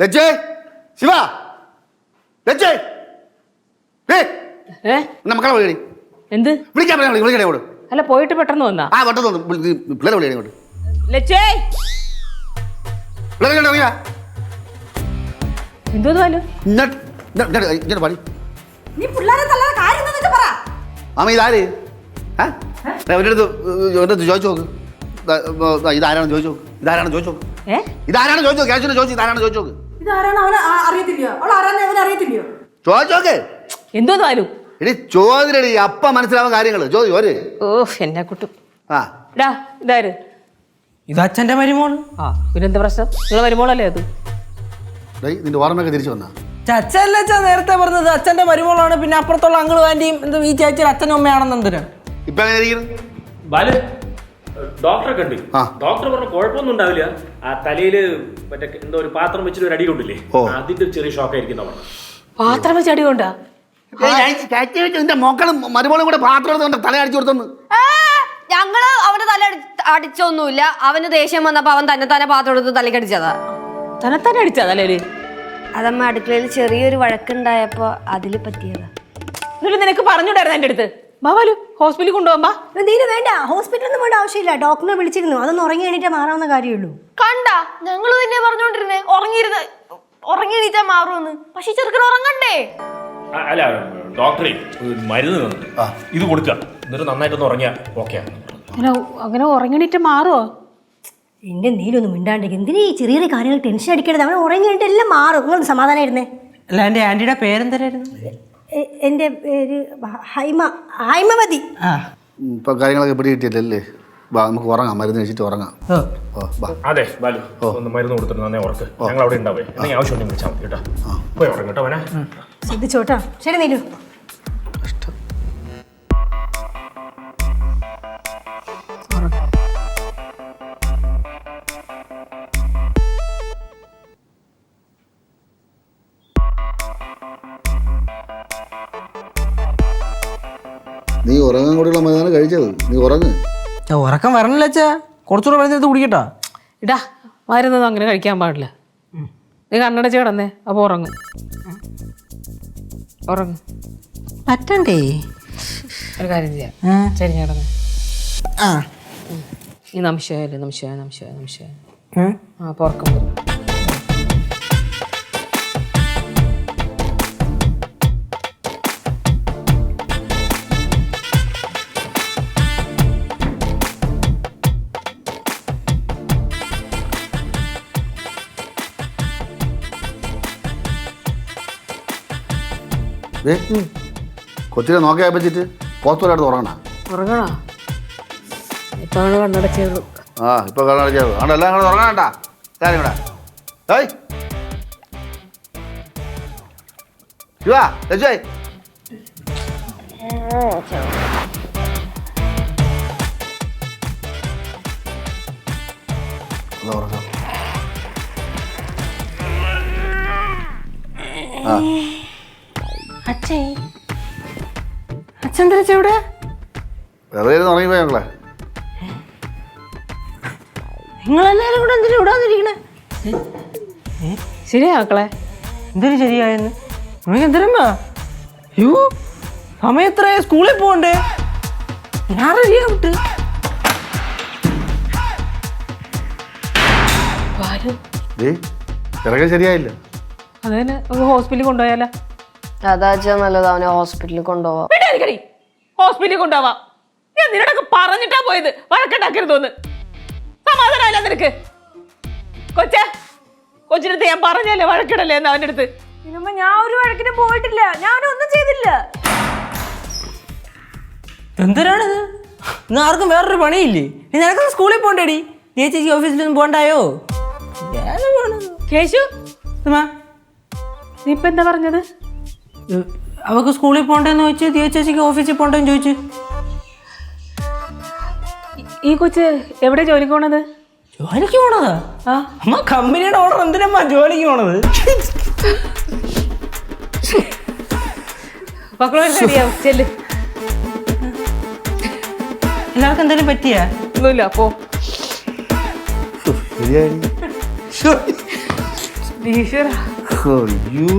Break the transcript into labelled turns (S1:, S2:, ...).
S1: ലജ്ജേ ശിവ? ലജ്ജേ ഏ? മക്കളെ വിളിക്കണേ
S2: എന്ത്?
S1: വിളിക്കാൻ പറയാം വിളിക്കണേ അങ്ങോട്ട്
S2: അല്ല പോയിട്ട് പെട്ടെന്ന് വന്നാ?
S1: ആ പെട്ടെന്ന് വന്ന്. വിളി- പിള്ളേരെ വിളിക്കണേ അങ്ങോട്ട്
S2: ലച്ചേ
S1: പിള്ളേരെ കണ്ടോ അറിയാ
S2: എന്തോന്ന് പോലും
S1: ഇങ്ങോട്ട് പാടി.
S3: നീ പിള്ളേരെ തല്ലാതെ കാര്യം എന്താ പറ.
S1: അമ്മ ഇതാര് അവരുടെ അടുത്ത് അടുത്ത് ചോദിച്ചു നോക്ക്. ഇതാരാണെന്ന് ചോദിച്ചു നോക്ക്. ഇതാരാണെന്ന് ചോദിച്ചു നോക്ക്. ഇതാരാണെന്ന് ചോദിച്ചു നോക്ക്. ചോദിച്ചു ഇതാരാണെന്ന് ചോദിച്ചു നോക്ക്.
S3: ഇതാരാണ് അവനെ അവൾ ആരാന്ന് അവന് അറിയത്തില്ലയോ?
S1: അപ്പ മനസ്സിലാവുന്ന കാര്യങ്ങൾ ചോദ്യം ഒരു.
S2: ഓ എന്നെ കുട്ടു.
S1: ആ.
S2: ഇടാ ഇതാര്?
S4: ഇത് അച്ഛന്റെ മരുമോൾ
S2: ആ പിന്നെന്താ പ്രശ്നം? നിങ്ങളെ മരുമോളല്ലേ അത്?
S1: നിന്റെ ഓർമ്മയൊക്കെ തിരിച്ചു വന്നാ.
S4: അച്ഛല്ല അച്ഛൻ നേരത്തെ പറഞ്ഞത് അച്ഛന്റെ മരുമോളാണ് പിന്നെ അപ്പുറത്തുള്ള അങ്കിളും ആന്റിയും എന്താ ഈ ചേച്ചിയുടെ അച്ഛനും അമ്മയാണെന്ന് എന്തിനാ?
S1: ഇപ്പൊ എങ്ങനെ ഇരിക്കുന്നു?
S5: ബാലു ഡോക്ടറെ കണ്ടു. ഡോക്ടർ പറഞ്ഞ കുഴപ്പമൊന്നും ഉണ്ടാവില്ല. ആ തലയിൽ മറ്റേ എന്തോ ഒരു പാത്രം വെച്ചിട്ട് ഒരു അടി കൊണ്ടില്ലേ. അതിന്റെ ചെറിയ ഷോക്ക് ആയിരിക്കും പറഞ്ഞു
S2: പാത്രം വെച്ച് അടി കൊണ്ടാ
S1: നിന്റെ മക്കളും മരുമോളും കൂടെ പാത്രം തല അടിച്ചു കൊടുത്തെന്ന്.
S6: ഞങ്ങൾ അവന്റെ തല അടി- അടിച്ചൊന്നുമില്ല. അവന് ദേഷ്യം വന്നപ്പോ അവൻ തന്നെ തന്നെ പാത്രം എടുത്ത് തലക്കടിച്ചതാ
S2: തന്നെ തന്നെ അടിച്ചാ തലേൽ
S6: അതമ്മ അടുക്കളയിൽ ചെറിയൊരു വഴക്കുണ്ടായപ്പോ അതിൽ പറ്റിയതാ.
S2: നിനക്ക് പറഞ്ഞുകൂടായിരുന്നു എന്റെ അടുത്ത്? ബാബാലു ഹോസ്പിറ്റലിൽ കൊണ്ടുപോകാം
S3: നീന് വേണ്ട ഹോസ്പിറ്റലൊന്നും വേണ്ട ആവശ്യമില്ല. ഡോക്ടറിനെ വിളിച്ചിരുന്നു. അതൊന്ന് ഉറങ്ങി എണീറ്റാ മാറാവുന്ന കാര്യമുള്ളൂ.
S6: കണ്ട ഞങ്ങൾ തന്നെ പറഞ്ഞോണ്ടിരുന്നേ. ഉറങ്ങിയിരുന്ന് ഉറങ്ങി എണീറ്റാ മാറുമെന്ന്. പക്ഷെ ചെറുക്കൻ ഉറങ്ങണ്ടേ?
S5: അല്ല ഡോക്ടറെ മരുന്ന് തന്നു. ഇത് കൊടുക്കുക എന്നിട്ട് നന്നായിട്ടൊന്ന് ഉറങ്ങിയാ ഓക്കെ
S2: അങ്ങനെ അങ്ങനെ ഉറങ്ങിയിട്ട് മാറുമോ
S3: എന്റെ നീലൊന്നും മിണ്ടാണ്ടിരിക്കും. എന്തിനാ ഈ ചെറിയ കാര്യങ്ങൾ ടെൻഷൻ അടിക്കരുത്? അവൻ ഉറങ്ങിയിട്ട് എല്ലാം മാറും. നിങ്ങൾ സമാധാനം ഇരുന്നേ
S4: അല്ല എന്റെ ആന്റിയുടെ പേരെന്തരായിരുന്നു?
S3: എ- എന്റെ പേര് ഹൈമ ഹൈമവതി.
S4: ആ.
S1: ഇപ്പൊ കാര്യങ്ങളൊക്കെ പിടി കിട്ടിയില്ലല്ലേ വാ നമുക്ക് ഉറങ്ങാം. മരുന്ന് കഴിച്ചിട്ട് ഉറങ്ങാം.
S4: ഓ
S1: വാ.
S5: അതെ ബാലു. ഒന്ന് മരുന്ന് കൊടുത്തിട്ട് നന്നേ ഉറക്ക്. ഞങ്ങൾ അവിടെ ഉണ്ടാവേ. എന്തെങ്കിലും ആവശ്യം ഉണ്ടെങ്കിൽ വിളിച്ചാൽ മതി കേട്ടോ. പോയി ഉറങ്ങട്ടോ കേട്ടോ ശ്രദ്ധിച്ചോട്ടോ
S3: ശ്രദ്ധിച്ചോട്ടാ. ശരി നീലു.
S1: നീ ഉറങ്ങാൻ കൂടിയുള്ള മരുന്നാണ് കഴിച്ചത്. നീ ഉറങ്ങ്.
S4: ഉറക്കം വരണില്ല അച്ഛാ കുറച്ചുകൂടെ മരുന്നെടുത്ത് കുടിക്കട്ടാ.
S2: ഇടാ മരുന്നൊന്നും അങ്ങനെ കഴിക്കാൻ പാടില്ല. നീ കണ്ണടച്ച് കിടന്നേ അപ്പോൾ ഉറങ്ങും. ഉറങ്ങും.
S4: പറ്റണ്ടേ?
S2: ഒരു കാര്യം ചെയ്യാം.
S4: ആ.
S2: ശരി കിടന്നേ.
S4: ആ.
S2: ഈ നംശയല്ലേ നംശയ നംശയ നംശയ
S4: ഉം.
S2: ആ പുറക്കം വരും
S1: ഏ കൊച്ചിനെ നോക്കിയാൽ പറ്റിട്ട് പോത്തോലായിട്ട് ഉറങ്ങണ.
S2: ഉറങ്ങണോ? ഇപ്പോഴാണ് കണ്ണടച്ചുള്ളൂ
S1: ആ ഇപ്പൊ കണ്ണടച്ചത് അവിടെ എല്ലാം കൂടെ ഉറങ്ങാണ്ട കാര്യം കൂടെ ഏയ്. ശിവാ ഉറങ്ങാം. ആ.
S4: അച്ഛേ. അച്ഛൻ എന്താ ഇവിടെ?
S1: വെറുതെ ഇരുന്ന് ഉറങ്ങിപ്പോയി ഞങ്ങളെ
S4: നിങ്ങളെല്ലാരും കൂടെ എന്തിനാ ഇവിടെ വന്നിരിക്കണേ?
S2: ശരിയാ മക്കളെ?
S4: എന്തൊരു ശരിയായെന്ന്? നിങ്ങൾക്ക് എന്തരമ്മ യോ സമയം എത്രയാ സ്കൂളിൽ പോകണ്ടേ ഞാൻ റെഡിയാവിട്ട്
S1: ഇറങ്ങാൻ ശരിയായില്ല.
S2: അതന്നെ ഹോസ്പിറ്റലിൽ കൊണ്ടുപോയാലോ.
S6: അതാച്ചാ നല്ലത്. അവനെ ഹോസ്പിറ്റലിൽ കൊണ്ടുപോവാ.
S2: വിടാതിരിക്കടി ഹോസ്പിറ്റലിൽ കൊണ്ടുപോവാ. ഞാൻ നിന്നോടൊക്കെ പറഞ്ഞിട്ടാ പോയത്. വഴക്കുണ്ടാക്കരുതെന്ന്. സമാധാനമല്ല നിനക്ക്. കൊച്ചിന്റെ കൊച്ചിനടുത്ത് ഞാൻ പറഞ്ഞല്ലേ വഴക്കിടല്ലേ എന്ന് അവന്റെ അടുത്ത്.
S3: ഇന്നുമ്പോ ഞാൻ ഒരു വഴക്കിനും പോയിട്ടില്ല. ഞാൻ ഒന്നും ചെയ്തില്ല.
S4: എന്തിനാണിത് ഇന്ന് ആർക്കും വേറൊരു പണിയില്ലേ? നീ നിനക്കൊന്ന് സ്കൂളിൽ പോകണ്ടേടി നീ ചേച്ചി ഓഫീസിലൊന്നും പോണത്.
S2: കേശു? നീ ഇപ്പൊ എന്താ പറഞ്ഞത്?
S4: അവക്ക് സ്കൂളിൽ പോകണ്ടെന്ന് ചോദിച്ചു ദിയ ചേച്ചിക്ക് ഓഫീസിൽ പോകണ്ടെന്ന് ചോദിച്ചു.
S2: ഈ കൊച്ച് എവിടെ ജോലിക്ക് പോണത്?
S4: ജോലിക്ക് പോണത്? അമ്മ കമ്പനിയുടെ ഓർഡർ എന്തിനമ്മ ജോലിക്ക് പോണത്?
S2: ചെല്ല്.
S4: എല്ലാവർക്കും എന്തെങ്കിലും പറ്റിയാ?
S2: ഒന്നുമില്ല പോ.
S1: ശരിയായി.
S2: ഈശ്വര.
S1: അയ്യോ.